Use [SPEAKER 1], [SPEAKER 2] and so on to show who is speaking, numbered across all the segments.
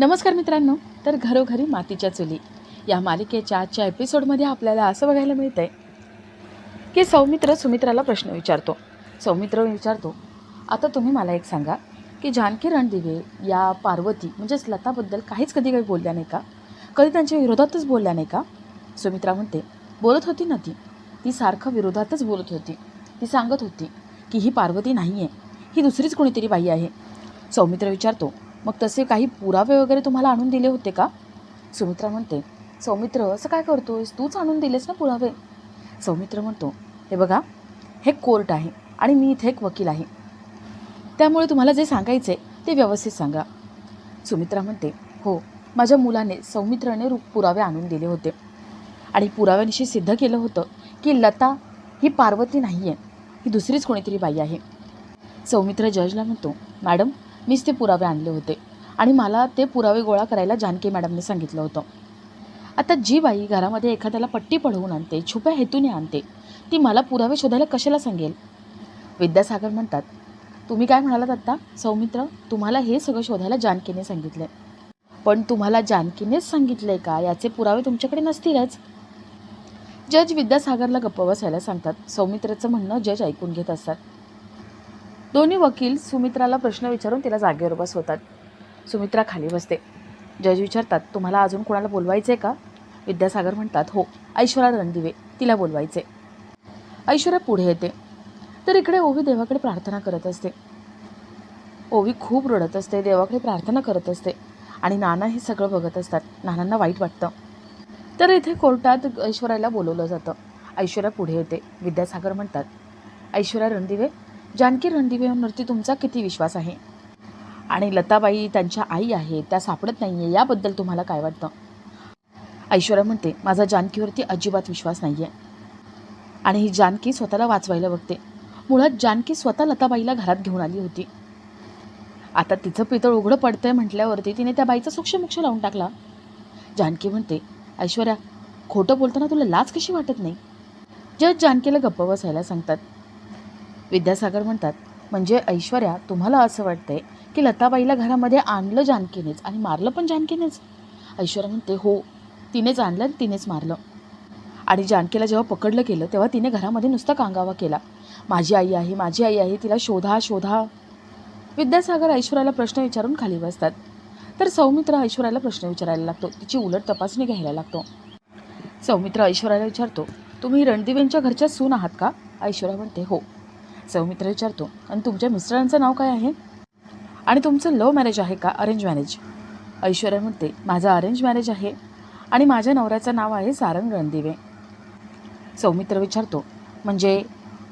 [SPEAKER 1] नमस्कार मित्रांनो तर घरोघरी मातीच्या चुली. या मालिकेच्या आजच्या एपिसोडमध्ये आपल्याला असं बघायला मिळतं आहे की सौमित्र सुमित्राला प्रश्न विचारतो. सौमित्र विचारतो आता तुम्ही मला एक सांगा की जानकी रणदिवे या पार्वती म्हणजेच लताबद्दल काहीच कधी काही बोलल्या नाही का? कधी त्यांच्या विरोधातच बोलल्या नाही का? सुमित्रा म्हणते बोलत होती ना ती. ती सारखं विरोधातच बोलत होती. ती सांगत होती की ही पार्वती नाही आहे ही दुसरीच कोणीतरी बाई आहे. सौमित्र विचारतो मग तसे काही पुरावे वगैरे तुम्हाला आणून दिले होते का? सुमित्रा म्हणते सौमित्र असं काय करतोयस? तूच आणून दिलेस ना पुरावे. सौमित्र म्हणतो हे बघा हे कोर्ट आहे आणि मी इथे एक वकील आहे. त्यामुळे तुम्हाला जे सांगायचे ते व्यवस्थित सांगा. सुमित्रा म्हणते हो माझ्या मुलाने सौमित्राने रु पुरावे आणून दिले होते. आणि पुराव्यांशी सिद्ध केलं होतं की लता ही पार्वती नाही आहे ही दुसरीच कोणीतरी बाई आहे. सौमित्र जजला म्हणतो मॅडम मीच ते पुरावे आणले होते. आणि मला ते पुरावे गोळा करायला जानकी मॅडमने सांगितलं होतं. आता जी बाई घरामध्ये एखाद्याला पट्टी पडवून आणते छुप्या हेतूने आणते ती मला पुरावे शोधायला कशाला सांगेल? विद्यासागर म्हणतात तुम्ही काय म्हणालात आत्ता? सौमित्र तुम्हाला हे सगळं शोधायला जानकीने सांगितलं. पण तुम्हाला जानकीनेच सांगितलं आहे का? याचे पुरावे तुमच्याकडे नसतीलच. जज विद्यासागरला गप्प बसायला सांगतात. सौमित्रचं म्हणणं जज ऐकून घेत असतात. दोन्ही वकील सुमित्राला प्रश्न विचारून तिला जागेवर बसवतात सुमित्रा खाली बसते. जज विचारतात तुम्हाला अजून कोणाला बोलवायचे का? विद्यासागर म्हणतात हो ऐश्वर्या रणदिवे तिला बोलवायचे ऐश्वर्या पुढे येते. तर इकडे ओवी देवाकडे प्रार्थना करत असते. ओवी खूप रडत असते देवाकडे प्रार्थना करत असते आणि नाना हे सगळं बघत असतात. नानांना वाईट वाटतं. तर इथे कोर्टात ऐश्वर्याला बोलवलं जातं. ऐश्वर्या पुढे येते. विद्यासागर म्हणतात ऐश्वर्या रणदिवे जानकी रणदिवेंवरती तुमचा किती विश्वास आहे? आणि लताबाई त्यांच्या आई आहे त्या सापडत नाही आहे याबद्दल तुम्हाला काय वाटतं? ऐश्वर्या म्हणते माझा जानकीवरती अजिबात विश्वास नाही आहे आणि ही जानकी स्वतःला वाचवायला बघते. मुळात जानकी स्वतः लताबाईला घरात घेऊन आली होती. आता तिचं पितळ उघडं पडतंय म्हटल्यावरती तिने त्या बाईचा सूक्ष्मोक्ष लावून टाकला. जानकी म्हणते ऐश्वर्या खोटं बोलताना तुला लाज कशी वाटत नाही? जज जानकीला गप्प बसायला सांगतात. विद्यासागर म्हणतात म्हणजे ऐश्वर्या तुम्हाला असं वाटतंय की लताबाईला घरामध्ये आणलं जानकीनेच आणि मारलं पण जानकीनेच? ऐश्वर्या म्हणते हो तिनेच आणलं आणि तिनेच मारलं. आणि जानकीला जेव्हा पकडलं गेलं तेव्हा तिने घरामध्ये नुसता कांगावा केला. माझी आई आहे माझी आई आहे तिला शोधा शोधा. विद्यासागर ऐश्वर्याला प्रश्न विचारून खाली बसतात. तर सौमित्र ऐश्वर्याला प्रश्न विचारायला लागतो. तिची उलट तपासणी घ्यायला लागतो. सौमित्र ऐश्वर्याला विचारतो तुम्ही रणदिवेंच्या घरच्या सून आहात का? ऐश्वर्या म्हणते हो. सौमित्र विचारतो आणि तुमच्या मिस्टरांचं नाव काय आहे? आणि तुमचं लव्ह मॅरेज आहे का? Arrange marriage. ऐश्वर्या म्हणते माझा अरेंज मॅरेज आहे आणि माझ्या नवऱ्याचं नाव आहे सारंग रणदिवे. सौमित्र विचारतो म्हणजे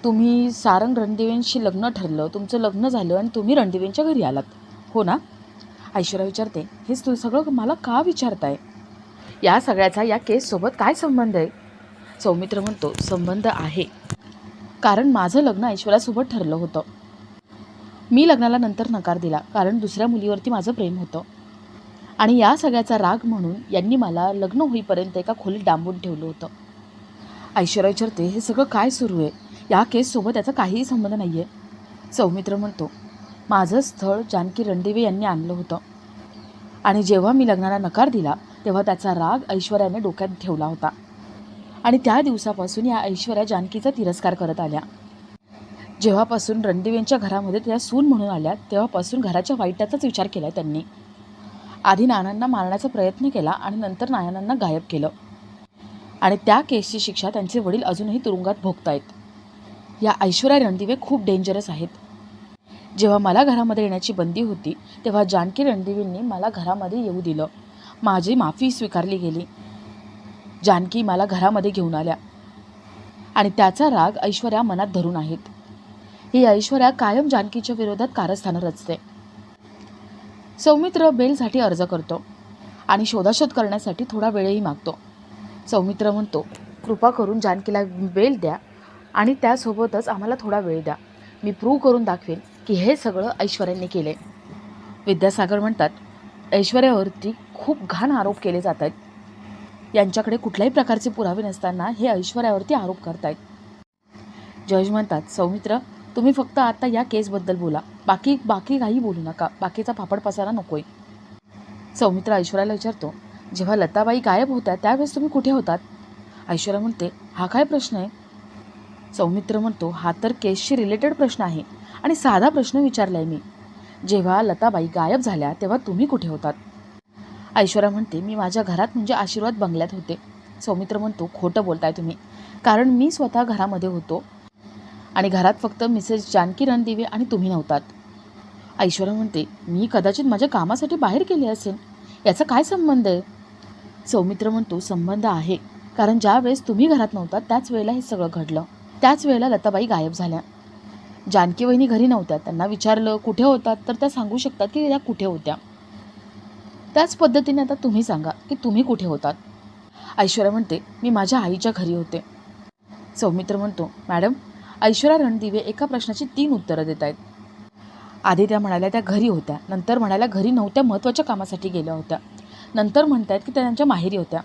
[SPEAKER 1] तुम्ही सारंग रणदिवेंशी लग्न ठरलं तुमचं लग्न झालं आणि तुम्ही रणदिवेंच्या घरी आलात हो ना? ऐश्वर्या विचारते हेच तू सगळं मला का विचारताय? या सगळ्याचा या केससोबत काय संबंध आहे? सौमित्र म्हणतो संबंध आहे. कारण माझं लग्न ऐश्वर्यासोबत ठरलं होतं. मी लग्नाला नंतर नकार दिला कारण दुसऱ्या मुलीवरती माझं प्रेम होतं. आणि या सगळ्याचा राग म्हणून यांनी मला लग्न होईपर्यंत एका खोलीत डांबून ठेवलं होतं. ऐश्वर्या विचारते हे सगळं काय सुरू आहे? या केससोबत याचा काहीही संबंध नाही आहे सौमित्र म्हणतो माझं स्थळ जानकी रणदिवे यांनी आणलं होतं. आणि जेव्हा मी लग्नाला नकार दिला तेव्हा त्याचा राग ऐश्वर्याने डोक्यात ठेवला होता. आणि त्या दिवसापासून या ऐश्वर्या जानकीचा तिरस्कार करत आल्या. जेव्हापासून रणदिवेंच्या घरामध्ये त्या सून म्हणून आल्या तेव्हापासून घराच्या वाईटाचाच विचार केला त्यांनी. आधी नानांना मारण्याचा प्रयत्न केला आणि नंतर नानांना गायब केलं. आणि त्या केसची शिक्षा त्यांचे वडील अजूनही तुरुंगात भोगतायत. या ऐश्वर्या रणदिवे खूप डेंजरस आहेत. जेव्हा मला घरामध्ये येण्याची बंदी होती तेव्हा जानकी रणदिवेंनी मला घरामध्ये येऊ दिलं. माझी माफी स्वीकारली गेली. जानकी मला घरामध्ये घेऊन आल्या. आणि त्याचा राग ऐश्वर्या मनात धरून आहेत. ही ऐश्वर्या कायम जानकीच्या विरोधात कारस्थानं रचते. सौमित्र बेलसाठी अर्ज करतो आणि शोधाशोध करण्यासाठी थोडा वेळही मागतो. सौमित्र म्हणतो कृपा करून जानकीला बेल द्या आणि त्यासोबतच आम्हाला थोडा वेळ द्या. मी प्रूव्ह करून दाखवेन की हे सगळं ऐश्वर्यांनी केले विद्यासागर म्हणतात ऐश्वर्यावरती खूप घाण आरोप केले जात आहेत. यांच्याकडे कुठल्याही प्रकारचे पुरावे नसताना हे ऐश्वर्यावरती आरोप करतायत. जज म्हणतात सौमित्र तुम्ही फक्त आता या केसबद्दल बोला. बाकी बाकी काही बोलू नका. बाकीचा फापड पसारा नकोय. सौमित्र ऐश्वर्याला विचारतो जेव्हा लताबाई गायब होत्या त्यावेळेस तुम्ही कुठे होतात? ऐश्वर्या म्हणते हा काय प्रश्न आहे? सौमित्र म्हणतो हा तर केसशी रिलेटेड प्रश्न आहे आणि साधा प्रश्न विचारला आहे मी. जेव्हा लताबाई गायब झाल्या तेव्हा तुम्ही कुठे होतात? ऐश्वर्या म्हणते मी माझ्या घरात म्हणजे आशीर्वाद बंगल्यात होते. सौमित्र म्हणतो खोटं बोलताय तुम्ही. कारण मी स्वतः घरामध्ये होतो आणि घरात फक्त मिसेस जानकी रणदिवे आणि तुम्ही नव्हतात. ऐश्वर्या म्हणते मी कदाचित माझ्या कामासाठी बाहेर गेले असेल. याचा काय संबंध आहे? सौमित्र म्हणतो संबंध आहे. कारण ज्या वेळेस तुम्ही घरात नव्हता त्याच वेळेला हे सगळं घडलं. त्याच वेळेला लताबाई गायब झाल्या. जानकी वहिनी घरी नव्हत्या. त्यांना विचारलं कुठे होतात? तर त्या सांगू शकतात की त्या कुठे होत्या. त्याच पद्धतीने आता तुम्ही सांगा की तुम्ही कुठे होतात. ऐश्वर्या म्हणते मी माझ्या आईच्या घरी होते. सौमित्र म्हणतो मॅडम ऐश्वर्या रणदिवे एका प्रश्नाची तीन उत्तरं देत आहेत. आधी त्या म्हणाल्या त्या घरी होत्या. नंतर म्हणाल्या घरी नव्हत्या महत्त्वाच्या कामासाठी गेल्या होत्या. नंतर म्हणत आहेत की त्या त्यांच्या माहेरी होत्या.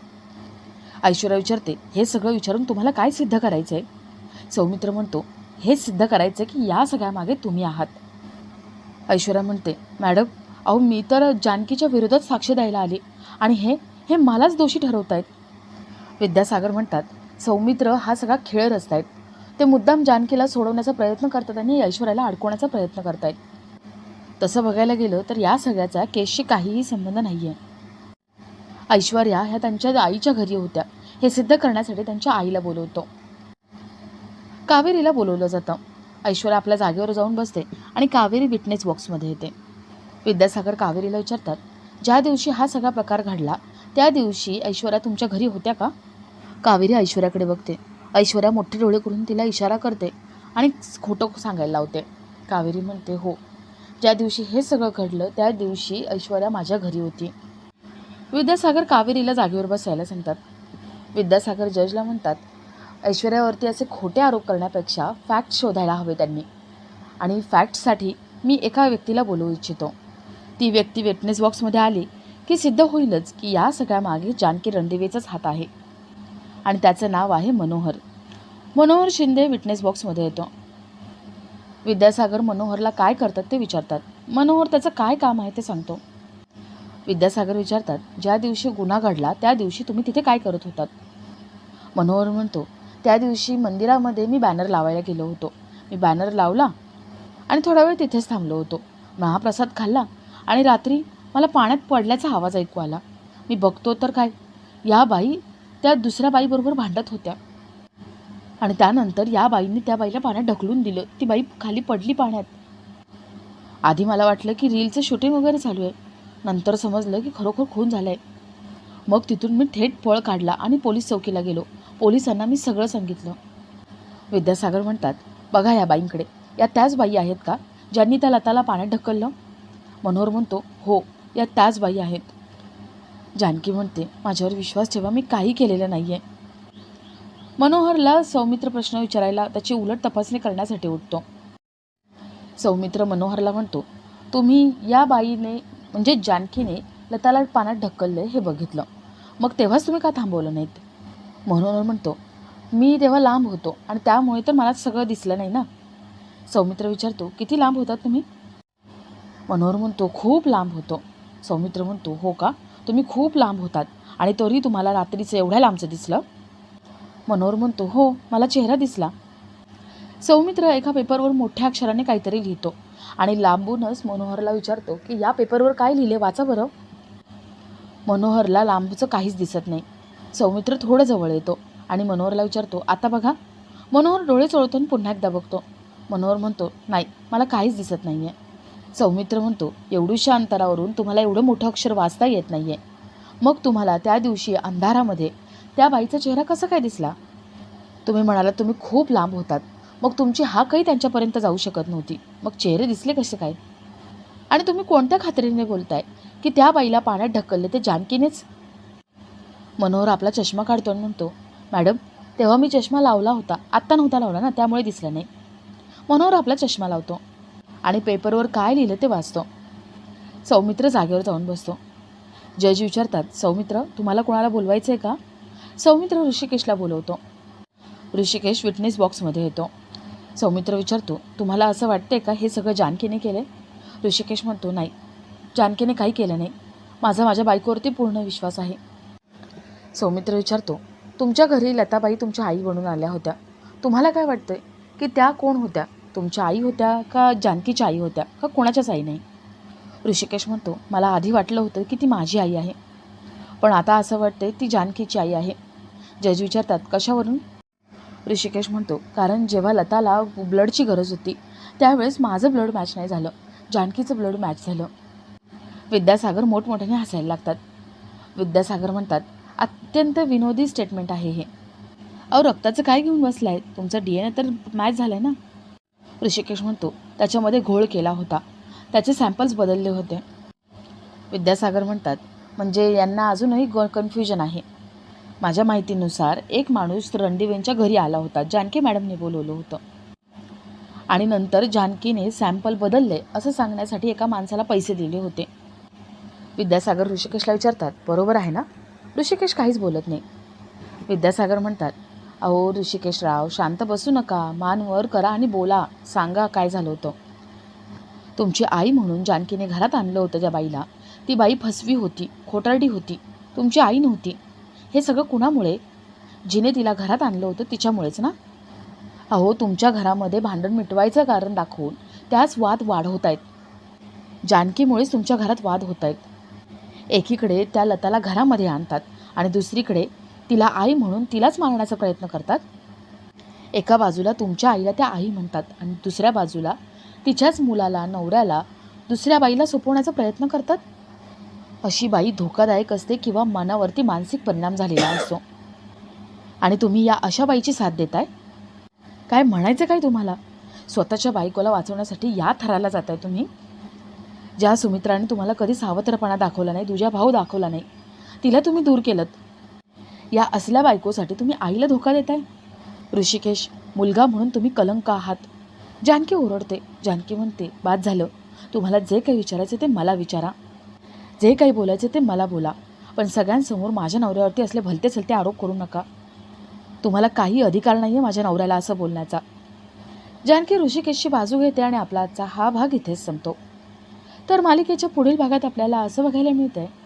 [SPEAKER 1] ऐश्वर्या विचारते हे सगळं विचारून तुम्हाला काय सिद्ध करायचं आहे सौमित्र म्हणतो हे सिद्ध करायचं आहे की या सगळ्यामागे तुम्ही आहात. ऐश्वर्या म्हणते मॅडम अहो मी तर जानकीच्या विरोधात साक्ष द्यायला आली. आणि हे हे मलाच दोषी ठरवत आहेत विद्यासागर म्हणतात सौमित्र हा सगळा खेळ रचतायत. ते मुद्दाम जानकीला सोडवण्याचा प्रयत्न करतात आणि ऐश्वर्याला अडकवण्याचा प्रयत्न करतायत. तसं बघायला गेलं तर या सगळ्याचा केसशी काहीही संबंध नाही आहे ऐश्वर्या ह्या त्यांच्या आईच्या घरी होत्या. हे सिद्ध करण्यासाठी त्यांच्या आईला बोलवतो. कावेरीला बोलवलं जातं. ऐश्वर्या आपल्या जागेवर जाऊन बसते आणि कावेरी विटनेस बॉक्समध्ये येते. विद्यासागर कावेरीला विचारतात ज्या दिवशी हा सगळा प्रकार घडला त्या दिवशी ऐश्वर्या तुमच्या घरी होत्या का? कावेरी ऐश्वर्याकडे बघते. ऐश्वर्या मोठे डोळे करून तिला इशारा करते आणि खोटं सांगायला लावते. कावेरी म्हणते हो ज्या दिवशी हे सगळं घडलं त्या दिवशी ऐश्वर्या माझ्या घरी होती. विद्यासागर कावेरीला जागेवर बसायला सांगतात. विद्यासागर जजला म्हणतात ऐश्वर्यावरती असे खोटे आरोप करण्यापेक्षा फॅक्ट शोधायला हवे त्यांनी आणि फॅक्टसाठी मी एका व्यक्तीला बोलवू इच्छितो. ती व्यक्ती विटनेस बॉक्समध्ये आली की सिद्ध होईलच की या सगळ्यामागे जानकी रणदिवेचाच हात आहे. आणि त्याचं नाव आहे मनोहर. मनोहर शिंदे विटनेस बॉक्समध्ये येतो. विद्यासागर मनोहरला काय करतात ते विचारतात. मनोहर त्याचं काय काम आहे ते सांगतो. विद्यासागर विचारतात ज्या दिवशी गुन्हा घडला त्या दिवशी तुम्ही तिथे काय करत होतात? मनोहर म्हणतो त्या दिवशी मंदिरामध्ये मी बॅनर लावायला गेलो होतो. मी बॅनर लावला आणि थोडा वेळ तिथेच थांबलो होतो. महाप्रसाद खाल्ला. आणि रात्री मला पाण्यात पडल्याचा आवाज ऐकू आला. मी बघतो तर काय? या बाई त्या दुसऱ्या बाईबरोबर भांडत होत्या. आणि त्यानंतर या बाईंनी त्या बाईला पाण्यात ढकलून दिलं. ती बाई खाली पडली पाण्यात. आधी मला वाटलं की रीलचं शूटिंग वगैरे चालू आहे. नंतर समजलं की खरोखर खून झालं आहे मग तिथून मी थेट पळ काढला आणि पोलीस चौकीला गेलो. पोलिसांना मी सगळं सांगितलं. विद्यासागर म्हणतात बघा या बाईंकडे. या त्याच बाई आहेत का? ज्यांनी त्या लताला पाण्यात ढकललं मनोहर म्हणतो हो या त्याच बाई आहेत. जानकी म्हणते माझ्यावर विश्वास ठेवा मी काही केलेलं नाही आहे मनोहरला सौमित्र प्रश्न विचारायला त्याची उलट तपासणी करण्यासाठी उठतो. सौमित्र मनोहरला म्हणतो तुम्ही या बाईने म्हणजे जानकीने लताला पाण्यात ढकललं हे बघितलं. मग तेव्हाच तुम्ही का थांबवलं नाहीत? मनोहर म्हणतो मी तेव्हा लांब होतो आणि त्यामुळे तर मला सगळं दिसलं नाही ना. सौमित्र विचारतो किती लांब होतात तुम्ही? मनोहर म्हणतो खूप लांब होतो. सौमित्र म्हणतो हो का? तुम्ही खूप लांब होतात आणि तरी तुम्हाला रात्रीचं एवढ्या लांबचं दिसलं. मनोहर म्हणतो हो मला चेहरा दिसला. सौमित्र एका पेपरवर मोठ्या अक्षराने काहीतरी लिहितो आणि लांबूनच मनोहरला विचारतो की या पेपरवर काय लिहिले? वाचा बरं. मनोहरला लांबचं काहीच दिसत नाही. सौमित्र थोडं जवळ येतो आणि मनोहरला विचारतो आता बघा. मनोहर डोळे चोळतो पुन्हा एकदा बघतो. मनोहर म्हणतो नाही मला काहीच दिसत नाही आहे सौमित्र म्हणतो एवढ्याशा अंतरावरून तुम्हाला एवढं मोठं अक्षर वाचता येत नाही आहे मग तुम्हाला त्या दिवशी अंधारामध्ये त्या बाईचा चेहरा कसा काय दिसला? तुम्ही म्हणालात तुम्ही खूप लांब होतात. मग तुमची हाकही त्यांच्यापर्यंत जाऊ शकत नव्हती. मग चेहरे दिसले कसे काय? आणि तुम्ही कोणत्या खात्रीने बोलताय? की त्या बाईला पाण्यात ढकलले ते जानकीनेच? मनोहर आपला चष्मा काढतो आणि म्हणतो मॅडम तेव्हा मी चष्मा लावला होता. आत्ता नव्हता लावला ना त्यामुळे दिसलं नाही. मनोहर आपला चष्मा लावतो. आणि पेपरवर काय लिहिलं ते वाचतो. सौमित्र जागेवर जाऊन बसतो. जज विचारतात सौमित्र तुम्हाला कोणाला बोलवायचं आहे का? सौमित्र ऋषिकेशला बोलवतो. ऋषिकेश विटनेस बॉक्समध्ये येतो. सौमित्र विचारतो तुम्हाला असं वाटतंय का हे सगळं जानकीने केलं ऋषिकेश म्हणतो नाही जानकीने काही केलं नाही. माझा माझ्या बायकोवरती पूर्ण विश्वास आहे. सौमित्र विचारतो तुमच्या घरी लताबाई तुमच्या आई बनून आल्या होत्या. तुम्हाला काय वाटतंय? की त्या कोण होत्या? तुमच्या आई होत्या का जानकीच्या आई होत्या? का कोणाच्याच आई नाही? ऋषिकेश म्हणतो मला आधी वाटलं होतं की ती माझी आई आहे. पण आता असं वाटतंय ती जानकीची आई आहे. जज विचारतात कशावरून? ऋषिकेश म्हणतो कारण जेव्हा लताला ब्लडची गरज होती त्यावेळेस माझं ब्लड मॅच नाही झालं. जानकीचं ब्लड मॅच झालं. विद्यासागर मोठमोठ्याने हसायला लागतात. विद्यासागर म्हणतात अत्यंत विनोदी स्टेटमेंट आहे हे. अहो रक्ताचं काय घेऊन बसलाय? तुमचं डी एन ए तर मॅच झालं आहे ना. ऋषिकेश म्हणतो त्याच्यामध्ये घोळ केला होता. त्याचे सॅम्पल्स बदलले होते. विद्यासागर म्हणतात म्हणजे यांना अजूनही ग कन्फ्युजन आहे. माझ्या माहितीनुसार एक माणूस रणदिवेंच्या घरी आला होता जानकी मॅडमने बोलवलं होतं. आणि नंतर जानकीने सॅम्पल बदलले असं सांगण्यासाठी एका माणसाला पैसे दिले होते. विद्यासागर ऋषिकेशला विचारतात बरोबर आहे ना? ऋषिकेश काहीच बोलत नाही. विद्यासागर म्हणतात अहो ऋषिकेशराव शांत बसू नका. मान वर करा आणि बोला. सांगा काय झालं होतं. तुमची आई म्हणून जानकीने घरात आणलं होतं त्या बाईला. ती बाई फसवी होती खोटारडी होती. तुमची आई नव्हती. हे सगळं कुणामुळे? जिने तिला घरात आणलं होतं तिच्यामुळेच ना? अहो तुमच्या घरामध्ये भांडण मिटवायचं कारण दाखवून त्याच वाद वाढवत आहेत. जानकीमुळेच तुमच्या घरात वाद होत आहेत. एकीकडे त्या लताला घरामध्ये आणतात आणि दुसरीकडे तिला आई म्हणून तिलाच मारण्याचा प्रयत्न करतात. एका बाजूला तुमच्या आईला त्या आई म्हणतात आणि दुसऱ्या बाजूला तिच्याच मुलाला नवऱ्याला दुसऱ्या बाईला सोपवण्याचा प्रयत्न करतात. अशी बाई धोकादायक असते किंवा मनावरती मानसिक परिणाम झालेला असतो. आणि तुम्ही या अशा बाईची साथ देताय? काय म्हणायचं काय तुम्हाला? स्वतःच्या बायकोला वाचवण्यासाठी या थराला जाताय तुम्ही? ज्या सुमित्राने तुम्हाला कधी सावत्रपणा दाखवला नाही तुझ्या भाऊ दाखवला नाही तिला तुम्ही दूर केलं या असल्या बायकोसाठी तुम्ही आईला धोका देताय? ऋषिकेश मुलगा म्हणून तुम्ही कलंक आहात. जानकी ओरडते. जानकी म्हणते बाद झालं. तुम्हाला जे काही विचारायचं ते मला विचारा. जे काही बोलायचं ते मला बोला. पण सगळ्यांसमोर माझ्या नवऱ्यावरती असले भलते चलते आरोप करू नका. तुम्हाला काही अधिकार नाही आहे माझ्या नवऱ्याला असं बोलण्याचा. जानकी ऋषिकेशची बाजू घेते आणि आपला आजचा हा भाग इथेच संपतो. तर मालिकेच्या पुढील भागात आपल्याला असं बघायला मिळतं आहे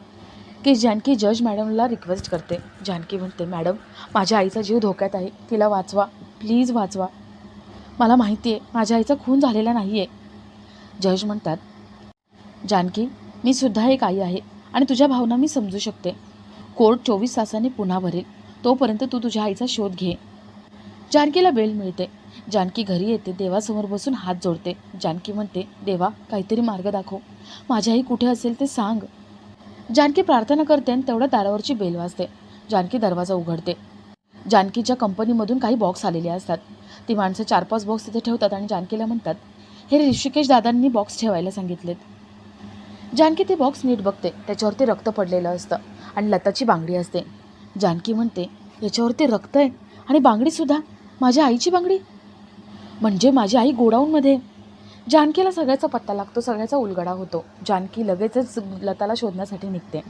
[SPEAKER 1] की जानकी जज मॅडमला रिक्वेस्ट करते. जानकी म्हणते मॅडम माझ्या आईचा जीव धोक्यात आहे. तिला वाचवा. प्लीज वाचवा. मला माहिती आहे माझ्या आईचा खून झालेला नाही आहे जज म्हणतात जानकी मी सुद्धा एक आई आहे आणि तुझ्या भावना मी समजू शकते. कोर्ट चोवीस तासांनी पुन्हा भरेल. तोपर्यंत तू तुझ्या आईचा शोध घे. जानकीला बेल मिळते. जानकी घरी येते देवासमोर बसून हात जोडते. जानकी म्हणते देवा काहीतरी मार्ग दाखव. माझी आई कुठे असेल ते सांग. जानकी प्रार्थना करते आणि तेवढ्या दारावरची बेल वाजते. जानकी दरवाजा उघडते. जानकीच्या कंपनीमधून काही बॉक्स आलेले असतात. ती माणसं चार पाच बॉक्स तिथे ठेवतात आणि जानकीला म्हणतात हे ऋषिकेश दादांनी बॉक्स ठेवायला सांगितलेत. जानकी ते बॉक्स नीट बघते. त्याच्यावरती रक्त पडलेलं असतं आणि लताची बांगडी असते. जानकी म्हणते याच्यावरती रक्त आहे आणि बांगडीसुद्धा माझ्या आईची बांगडी? म्हणजे माझी आई गोडाऊनमध्ये जानकीला सगळ्याचा पत्ता लागतो सगळ्याचा उलगडा होतो. जानकी लगेचच लताला शोधण्यासाठी निघते.